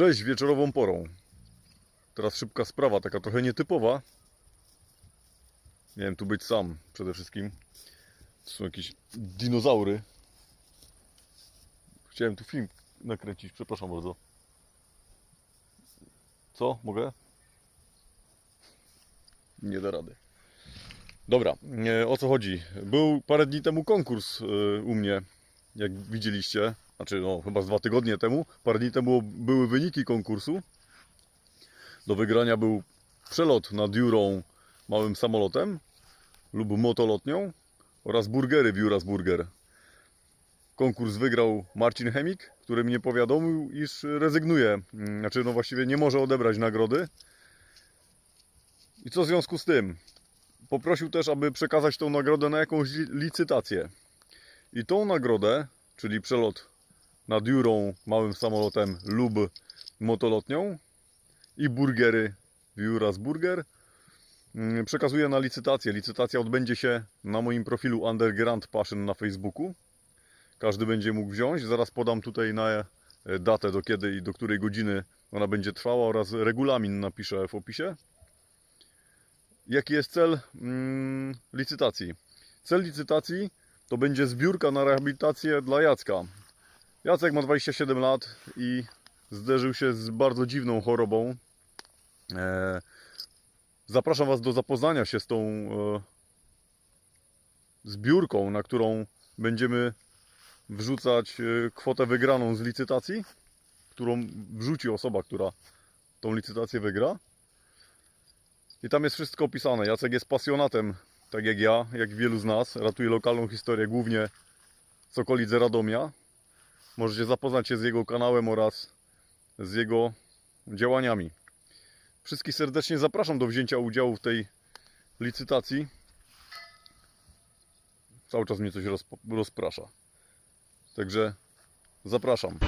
Cześć wieczorową porą. Teraz szybka sprawa, taka trochę nietypowa. Miałem tu być sam przede wszystkim. To są jakieś dinozaury. Chciałem tu film nakręcić, przepraszam bardzo. Co? Mogę? Nie da rady. Dobra, e, o co chodzi? Był parę dni temu konkurs e, u mnie, jak widzieliście. Znaczy, no, chyba z dwa tygodnie temu. Parę dni temu były wyniki konkursu. Do wygrania był przelot nad Jurą małym samolotem lub motolotnią oraz burgery w Juras Burger. Konkurs wygrał Marcin Chemik, który mnie powiadomił, iż rezygnuje. Mm, Znaczy, no właściwie nie może odebrać nagrody. I co w związku z tym? Poprosił też, aby przekazać tą nagrodę na jakąś li- licytację. I tą nagrodę, czyli przelot nad Jurą małym samolotem lub motolotnią i burgery w Juras Burger mm, przekazuję na licytację. Licytacja odbędzie się na moim profilu Underground Passion na Facebooku. Każdy będzie mógł wziąć. Zaraz podam tutaj na e, datę, do kiedy i do której godziny ona będzie trwała oraz regulamin napiszę w opisie. Jaki jest cel mm, licytacji? Cel licytacji to będzie zbiórka na rehabilitację dla Jacka. Jacek ma 27 lat i zderzył się z bardzo dziwną chorobą. E, zapraszam Was do zapoznania się z tą e, zbiórką, na którą będziemy wrzucać e, kwotę wygraną z licytacji, którą wrzuci osoba, która tą licytację wygra. I tam jest wszystko opisane. Jacek jest pasjonatem, tak jak ja, jak wielu z nas. Ratuje lokalną historię, głównie z okolic Radomia. Możecie zapoznać się z jego kanałem oraz z jego działaniami. Wszystkich serdecznie zapraszam do wzięcia udziału w tej licytacji. Cały czas mnie coś rozp- rozprasza. Także zapraszam.